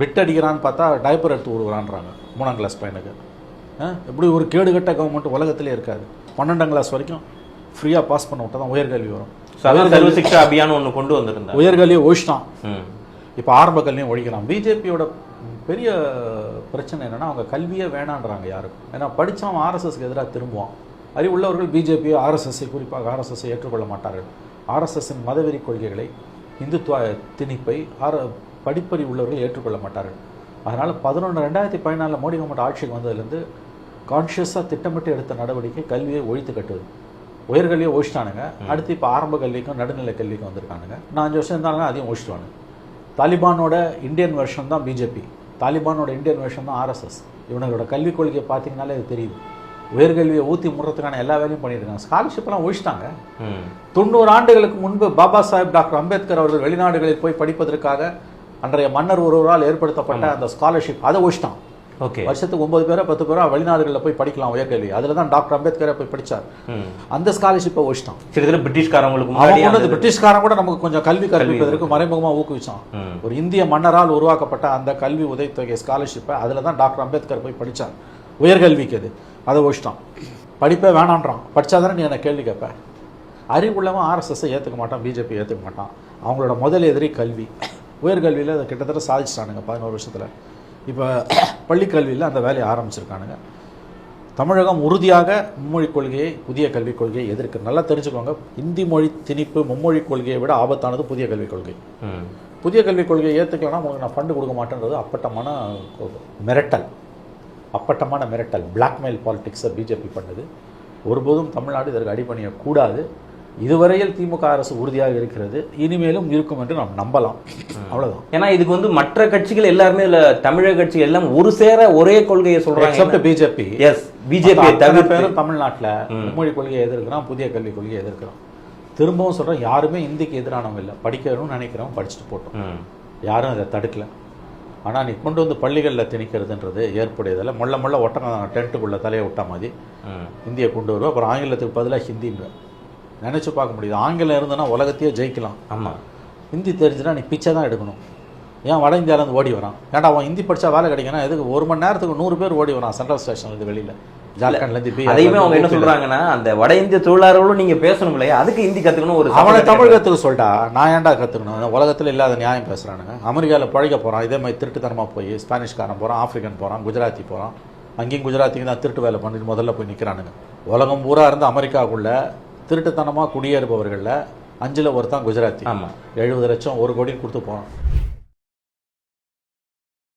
Bit அடிக்கிறான்னு பார்த்தா diaper எடுத்து விடுறான்றாங்க மூணாம் கிளாஸ் பையனுக்கு? இப்படி ஒரு கேடுகட்ட கவர்மெண்ட் உலகத்திலே இருக்காது. பன்னெண்டாம் கிளாஸ் வரைக்கும் ஃப்ரீயாக பாஸ் பண்ண விட்டா தான் உயர்கல்வி வரும். சர்வ சிக்ஷா அபியான் ஒண்ணு கொண்டு வந்திருந்தாங்க. உயர்கல்வியை ஒழிச்சிட்டான். இப்போ ஆரம்ப கல்வியும் ஒழிக்கலாம். பிஜேபியோட பெரிய பிரச்சனை என்னன்னா அவங்க கல்வியே வேணான்றாங்க யாருக்கும். ஏன்னா படித்தவன் ஆர்எஸ்எஸ்க்கு எதிராக திரும்புவான். அறிவுள்ளவர்கள் பிஜேபியோ ஆர்எஸ்எஸ்ஸை குறிப்பாக ஆர்எஸ்எஸ்ஸை ஏற்றுக்கொள்ள மாட்டார்கள். ஆர்எஸ்எஸ்ஸின் மதவெறி கொள்கைகளை இந்துத்துவ திணிப்பை ஆர படிப்பறி உள்ளவர்கள் ஏற்றுக்கொள்ள மாட்டார்கள். அதனால் பதினொன்று ரெண்டாயிரத்தி பதினாலில் மோடி கவர்மெண்ட் ஆட்சிக்கு வந்ததுலேருந்து கான்ஷியஸாக திட்டமிட்டு எடுத்த நடவடிக்கை கல்வியை ஒழித்து கட்டுவது. உயர்கல்வியை ஒழிச்சிட்டானுங்க. அடுத்து இப்போ ஆரம்ப கல்விக்கும் நடுநிலை கல்விக்கும் வந்திருக்கானுங்க. நான் அஞ்சு வருஷம் இருந்தாலும் அதையும் ஒழிச்சிட்டானுங்க தாலிபானோட இந்தியன் வெர்ஷன் தான் பிஜேபி தாலிபானோட இந்தியன் வெர்ஷன் தான் ஆர்எஸ்எஸ் இவனுங்களோட கல்விக் கொள்கையை பார்த்தீங்கனாலே அது தெரியுது. உயர்கல்வியை ஊற்றி முடுறதுக்கான எல்லா வேலையும் பண்ணியிருக்காங்க. ஸ்காலர்ஷிப்லாம் ஒழிச்சிட்டாங்க. தொண்ணூறு ஆண்டுகளுக்கு முன்பு பாபா சாஹேப் டாக்டர் அம்பேத்கர் அவர்கள் வெளிநாடுகளில் போய் படிப்பதற்காக அன்றைய மன்னர் ஒருவரால் ஏற்படுத்தப்பட்ட அந்த ஸ்காலர்ஷிப் அதை ஒழிச்சிட்டான் ஓகே. வருஷத்துக்கு ஒன்பது பேரோ பத்து பேரோ வெளிநாடுகளில் போய் படிக்கலாம் உயர்கல்வி. அதில் தான் டாக்டர் அம்பேத்கரை போய் படிச்சார். ம். அந்த ஸ்காலர்ஷிப்பை ஒழிச்சிட்டான் சரி இதுல பிரிட்டிஷ்காரங்களுக்கு பிரிட்டிஷ்காரன் கூட நமக்கு கொஞ்சம் கல்வி கற்பிப்பதற்கு மறைமுகமாக ஊக்குவிச்சான். ஒரு இந்திய மன்னரால் உருவாக்கப்பட்ட அந்த கல்வி உதவித்தொகை ஸ்காலர்ஷிப்பை அதில் தான் டாக்டர் அம்பேத்கர் போய் படிச்சார். உயர்கல்விக்கு அது. அதை ஒழிச்சிட்டான் படிப்பே வேணான்றான். படிச்சாதானே நீ என்ன கேள்வி கேட்ப? அறிவுள்ளவன் ஆர்எஸ்எஸ்ஸை ஏற்றுக்க மாட்டான் பிஜேபி ஏற்றுக்க மாட்டான். அவங்களோட முதல் எதிரி கல்வி. உயர்கல்வியில் அதை கிட்டத்தட்ட சாதிச்சிட்டானுங்க பதினோரு வருஷத்தில். இப்போ பள்ளிக்கல்வியில் அந்த வேலையை ஆரம்பிச்சிருக்கானுங்க. தமிழகம் உறுதியாக மும்மொழி கொள்கையை புதிய கல்விக் கொள்கையை எதிர்க்கு. நல்லா தெரிஞ்சுக்கோங்க. இந்தி மொழி திணிப்பு மும்மொழி கொள்கையை விட ஆபத்தானது புதிய கல்விக் கொள்கை. புதிய கல்விக் கொள்கையை ஏற்றுக்கலன்னா உங்களுக்கு நான் ஃபண்டு கொடுக்க மாட்டேன்றது அப்பட்டமான மிரட்டல். அப்பட்டமான மிரட்டல். பிளாக்மெயில் பாலிடிக்ஸை பிஜேபி பண்ணுது. ஒருபோதும் தமிழ்நாடு இதற்கு அடிபணியக்கூடாது. இதுவரையில் திமுக அரசு உறுதியாக இருக்கிறது. இனிமேலும் இருக்கும் என்று நாம் நம்பலாம். அவ்வளவுதான். ஏன்னா இதுக்கு வந்து மற்ற கட்சிகள் எல்லாருமே இல்ல தமிழக கட்சிகள் எல்லாம் ஒரு சேர ஒரே கொள்கையை சொல்றாங்க. எக்ஸப்ட் பிஜேபி எஸ் பிஜேபி பேரும் தமிழ்நாட்டில் மும்மொழி கொள்கையை எதிர்க்கிறான் புதிய கல்விக் கொள்கையை எதிர்க்கிறான். திரும்பவும் சொல்றேன் யாருமே இந்திக்கு எதிரானவங்க இல்லை. படிக்கணும்னு நினைக்கிறவங்க படிச்சுட்டு போட்டோம். யாரும் அதை தடுக்கல. ஆனா நீ கொண்டு வந்து பள்ளிகளில் திணிக்கிறதுன்றது ஏற்புடையதில்லை. முள்ள முள்ள ஒட்டகம் டென்ட்டுக்குள்ளே தலையை விட்டா மாதிரி. இந்தியை கொண்டு வருவோம் அப்புறம் ஆங்கிலத்துக்கு பதிலாக ஹிந்திங்க நினைச்சு பார்க்க முடியுது. ஆங்கிலம் இருந்ததுன்னா உலகத்தையே ஜெயிக்கலாம். ஆமா. ஹிந்தி தெரிஞ்சுன்னா நீ பிச்சை தான் எடுக்கணும். ஏன் வட இந்தியாவிலேருந்து ஓடி வரான். ஏன்டா அவன் ஹிந்தி படிச்சா வேலை கிடைக்கணும் எதுக்கு? ஒரு மணி நேரத்துக்கு நூறு பேர் ஓடி வரான் சென்ட்ரல் ஸ்டேஷன்லேருந்து வெளியில். ஜார்க்கண்ட்லேருந்து அதையுமே அவங்க என்ன சொல்றாங்கன்னா அந்த வட இந்திய தொழிலாளர்களும் நீங்க பேசணும் இல்லையா? அதுக்கு ஹிந்தி கத்துக்கணும் ஒரு அவனை தமிழ் கற்றுக்க சொல்லிட்டா? நான் ஏன்டா கற்றுக்கணும் உலகத்தில் இல்லாத நியாயம் பேசுகிறானுங்க அமெரிக்காவில் பழக போகிறான் இதே மாதிரி திருட்டுத்தனமாக போய் ஸ்பானிஷ்காரன் போகிறான் ஆப்பிரிக்கன் போகிறான் குஜராத்தி போகிறான் அங்கேயும் குஜராத்திக்கு தான் திருட்டு வேலை பண்ணிட்டு முதல்ல போய் நிற்கிறானுங்க உலகம் பூரா இருந்து அமெரிக்காவுக்குள்ள திருட்டுத்தனமாக குடியேறுபவர்களில் அஞ்சில் ஒருத்தன் குஜராத்தி. ஆமா. எழுபது லட்சம் ஒரு கோடி கொடுத்து போகிறான்